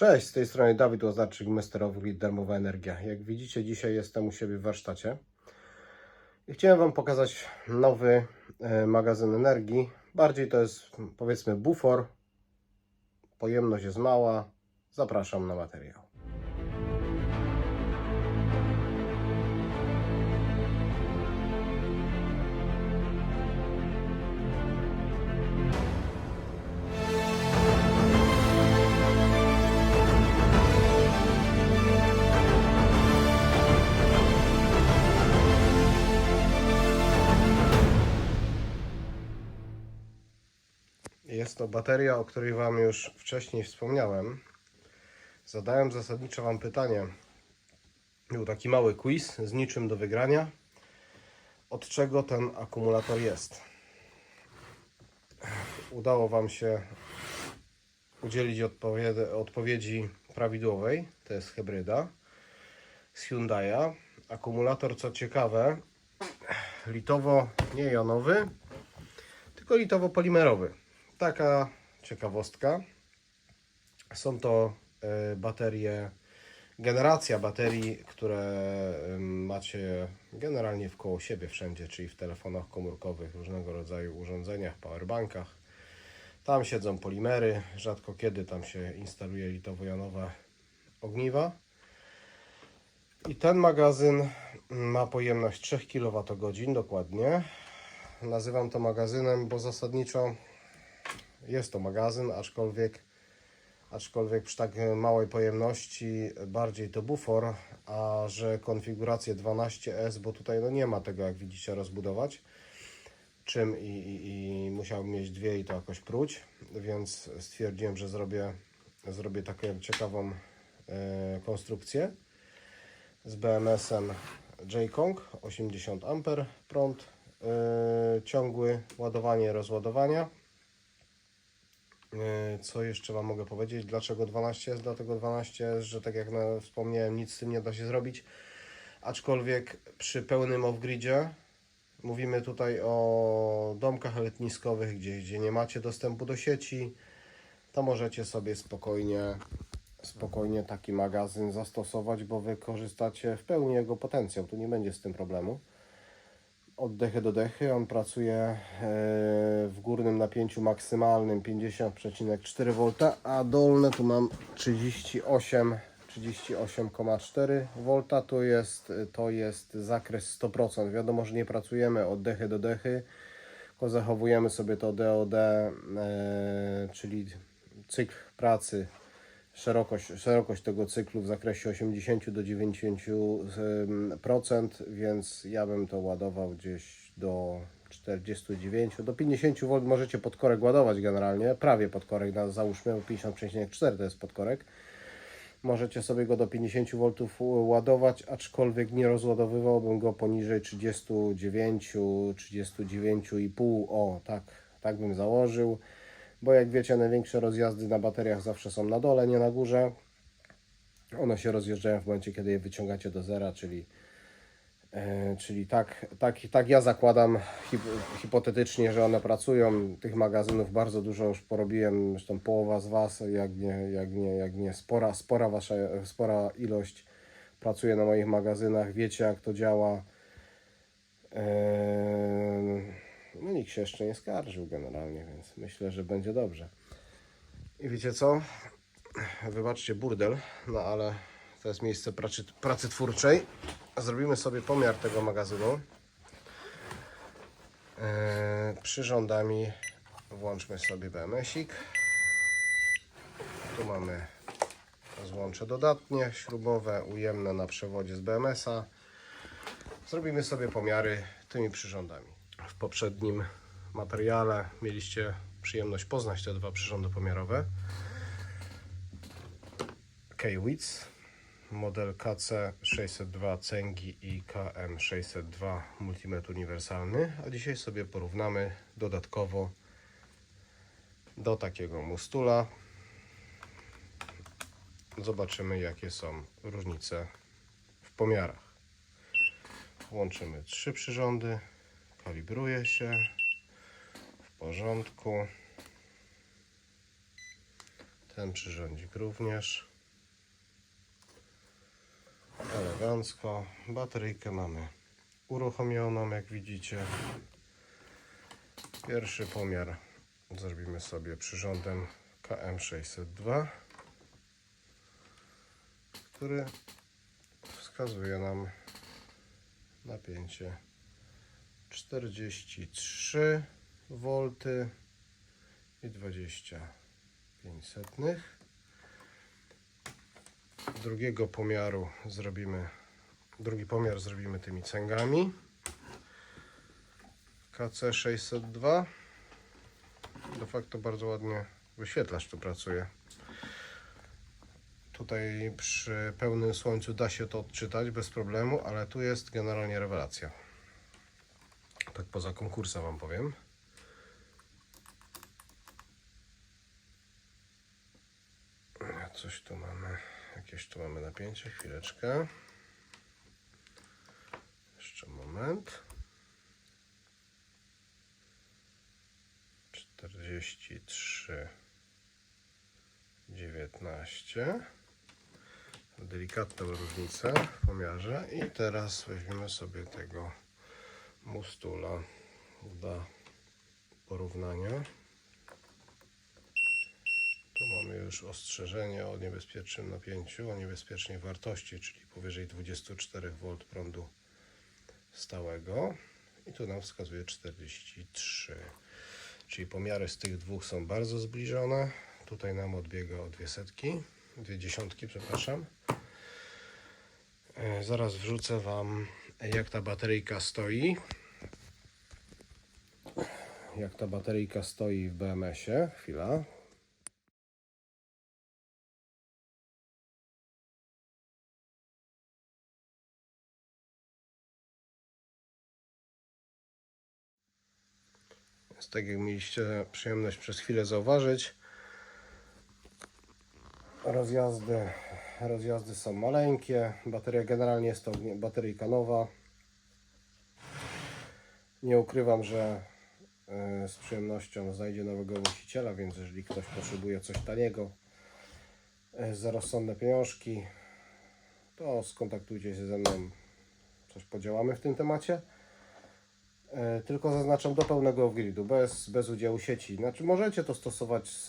Cześć, z tej strony Dawid Łazarczyk, Mr. Lead Darmowa Energia. Jak widzicie, dzisiaj jestem u siebie w warsztacie i chciałem Wam pokazać nowy e, magazyn energii. Bardziej to jest powiedzmy bufor, pojemność jest mała. Zapraszam na materiał. Jest to bateria, o której Wam już wcześniej wspomniałem. Zadałem zasadniczo Wam pytanie. Był taki mały quiz z niczym do wygrania. Od czego ten akumulator jest? Udało Wam się udzielić odpowiedzi, odpowiedzi prawidłowej. To jest hybryda z Hyundai'a. Akumulator, co ciekawe, litowo nie jonowy, tylko litowo-polimerowy. Taka ciekawostka. Są to e, baterie, generacja baterii, które macie generalnie wkoło siebie wszędzie, czyli w telefonach komórkowych, różnego rodzaju urządzeniach, powerbankach. Tam siedzą polimery, rzadko kiedy tam się instaluje litowo-jonowe ogniwa. I ten magazyn ma pojemność 3 kWh dokładnie. Nazywam to magazynem, bo zasadniczo jest to magazyn, aczkolwiek, aczkolwiek przy tak małej pojemności bardziej to bufor, a że konfigurację 12S, bo tutaj no nie ma tego jak widzicie rozbudować czym i, i, i musiałbym mieć dwie i to jakoś próć, więc stwierdziłem, że zrobię, zrobię taką ciekawą e, konstrukcję z BMS-em J-Kong 80 A prąd e, ciągły, ładowanie, rozładowania Co jeszcze Wam mogę powiedzieć? Dlaczego 12 jest? Dlatego 12 jest, że tak jak wspomniałem, nic z tym nie da się zrobić. Aczkolwiek przy pełnym off-gridzie, mówimy tutaj o domkach letniskowych, gdzie, gdzie nie macie dostępu do sieci, to możecie sobie spokojnie, spokojnie taki magazyn zastosować, bo wykorzystacie w pełni jego potencjał. Tu nie będzie z tym problemu od dechy do dechy. On pracuje e, w górnym napięciu maksymalnym 50,4 V, a dolne tu mam 38 38,4 V. To jest, to jest zakres 100%. Wiadomo, że nie pracujemy od dechy do dechy, tylko zachowujemy sobie to DOD, e, czyli cykl pracy szerokość, szerokość tego cyklu w zakresie 80 do 90%, więc ja bym to ładował gdzieś do 49, do 50 V możecie podkorek ładować generalnie, prawie podkorek, na, załóżmy 50,4 to jest podkorek. Możecie sobie go do 50 V ładować, aczkolwiek nie rozładowywałbym go poniżej 39, 39,5, o tak, tak bym założył bo jak wiecie, największe rozjazdy na bateriach zawsze są na dole, nie na górze. One się rozjeżdżają w momencie, kiedy je wyciągacie do zera, czyli, e, czyli tak, tak, tak ja zakładam hip, hipotetycznie, że one pracują. Tych magazynów bardzo dużo już porobiłem, zresztą połowa z Was, jak nie, jak nie, jak nie spora, spora, wasza, spora ilość pracuje na moich magazynach. Wiecie, jak to działa. Eee, no nikt się jeszcze nie skarżył generalnie, więc myślę, że będzie dobrze. I wiecie co? Wybaczcie burdel, no ale to jest miejsce pracy, pracy twórczej. Zrobimy sobie pomiar tego magazynu. Eee, przyrządami włączmy sobie BMS-ik. Tu mamy złącze dodatnie, śrubowe, ujemne na przewodzie z BMS-a. Zrobimy sobie pomiary tymi przyrządami. W poprzednim materiale mieliście przyjemność poznać te dwa przyrządy pomiarowe. K-Wits, model KC602 Cęgi i KM602 multimetr uniwersalny, a dzisiaj sobie porównamy dodatkowo do takiego mustula. Zobaczymy jakie są różnice w pomiarach. Łączymy trzy przyrządy, kalibruje się w porządku. Ten przyrządzik również. Elegancko. Bateryjkę mamy uruchomioną, jak widzicie. Pierwszy pomiar zrobimy sobie przyrządem KM602, który wskazuje nam napięcie 43 V i 25 setnych. Drugiego pomiaru zrobimy, drugi pomiar zrobimy tymi cęgami. KC602. De facto bardzo ładnie wyświetlacz tu pracuje. Tutaj przy pełnym słońcu da się to odczytać bez problemu, ale tu jest generalnie rewelacja. Tak poza konkursem Wam powiem. Coś tu mamy, jakieś tu mamy napięcie, chwileczkę. Jeszcze moment. 43 19 delikatną różnicę w pomiarze i teraz weźmiemy sobie tego mustula dla porównania. Tu mamy już ostrzeżenie o niebezpiecznym napięciu, o niebezpiecznej wartości, czyli powyżej 24 V prądu stałego. I tu nam wskazuje 43 czyli pomiary z tych dwóch są bardzo zbliżone. Tutaj nam odbiega o dwie setki dwie dziesiątki, przepraszam. E, zaraz wrzucę Wam jak ta bateryjka stoi? Jak ta bateryjka stoi w BMS-ie chwila. Więc tak jak mieliście przyjemność przez chwilę zauważyć, rozjazdy, rozjazdy są maleńkie. Bateria generalnie jest to bateryjka nowa. Nie ukrywam, że e, z przyjemnością znajdzie nowego właściciela, więc jeżeli ktoś potrzebuje coś taniego e, za rozsądne pieniążki, to skontaktujcie się ze mną. Coś podziałamy w tym temacie. E, Tylko zaznaczam do pełnego off-gridu, bez, bez udziału sieci. Znaczy możecie to stosować z,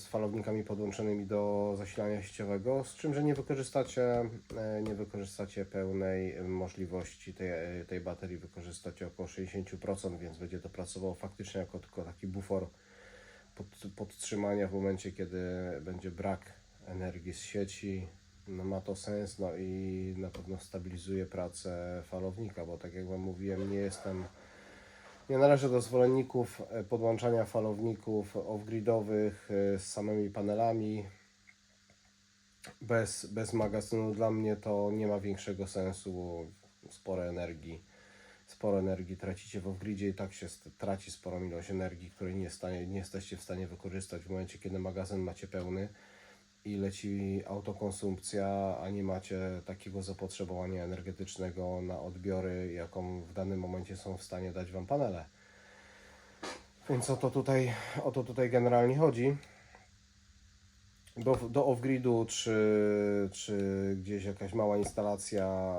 z falownikami podłączonymi do zasilania sieciowego, z czym, że nie wykorzystacie, e, nie wykorzystacie pełnej możliwości tej, tej baterii. Wykorzystacie około 60%, więc będzie to pracowało faktycznie jako tylko taki bufor pod, podtrzymania w momencie, kiedy będzie brak energii z sieci. No ma to sens, no i na pewno stabilizuje pracę falownika, bo tak jak Wam mówiłem, nie jestem, nie należę do zwolenników e, podłączania falowników off-gridowych e, z samymi panelami. Bez, bez magazynu dla mnie to nie ma większego sensu, bo sporo energii, sporo energii tracicie w off-gridzie i tak się traci sporą ilość energii, której nie, stanie, nie jesteście w stanie wykorzystać w momencie, kiedy magazyn macie pełny i leci autokonsumpcja, a nie macie takiego zapotrzebowania energetycznego na odbiory, jaką w danym momencie są w stanie dać Wam panele. Więc o to tutaj, o to tutaj generalnie chodzi. Do, do off-gridu, czy, czy gdzieś jakaś mała instalacja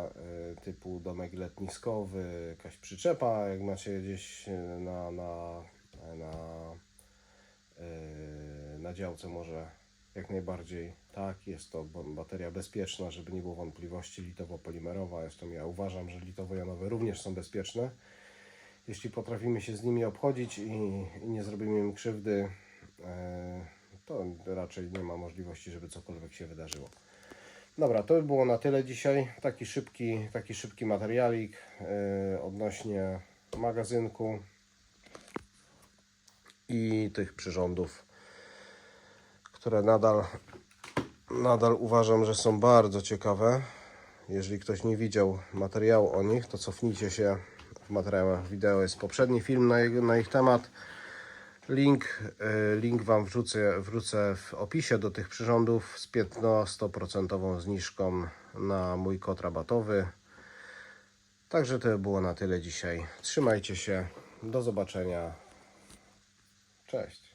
y, typu domek letniskowy, jakaś przyczepa, jak macie gdzieś y, na, na, na, y, na działce może jak najbardziej tak, jest to ba- bateria bezpieczna, żeby nie było wątpliwości, litowo-polimerowa. Zresztą ja uważam, że litowo-jonowe również są bezpieczne. Jeśli potrafimy się z nimi obchodzić i, i nie zrobimy im krzywdy, e, to raczej nie ma możliwości, żeby cokolwiek się wydarzyło. Dobra, to by było na tyle dzisiaj. Taki szybki, taki szybki materialik e, odnośnie magazynku i tych przyrządów które nadal, nadal uważam, że są bardzo ciekawe. Jeżeli ktoś nie widział materiału o nich, to cofnijcie się w materiałach wideo. Jest poprzedni film na, na ich temat. Link, y, link Wam wrzucę, wrzucę w opisie do tych przyrządów z 15% zniżką na mój kod rabatowy. Także to było na tyle dzisiaj. Trzymajcie się. Do zobaczenia. Cześć.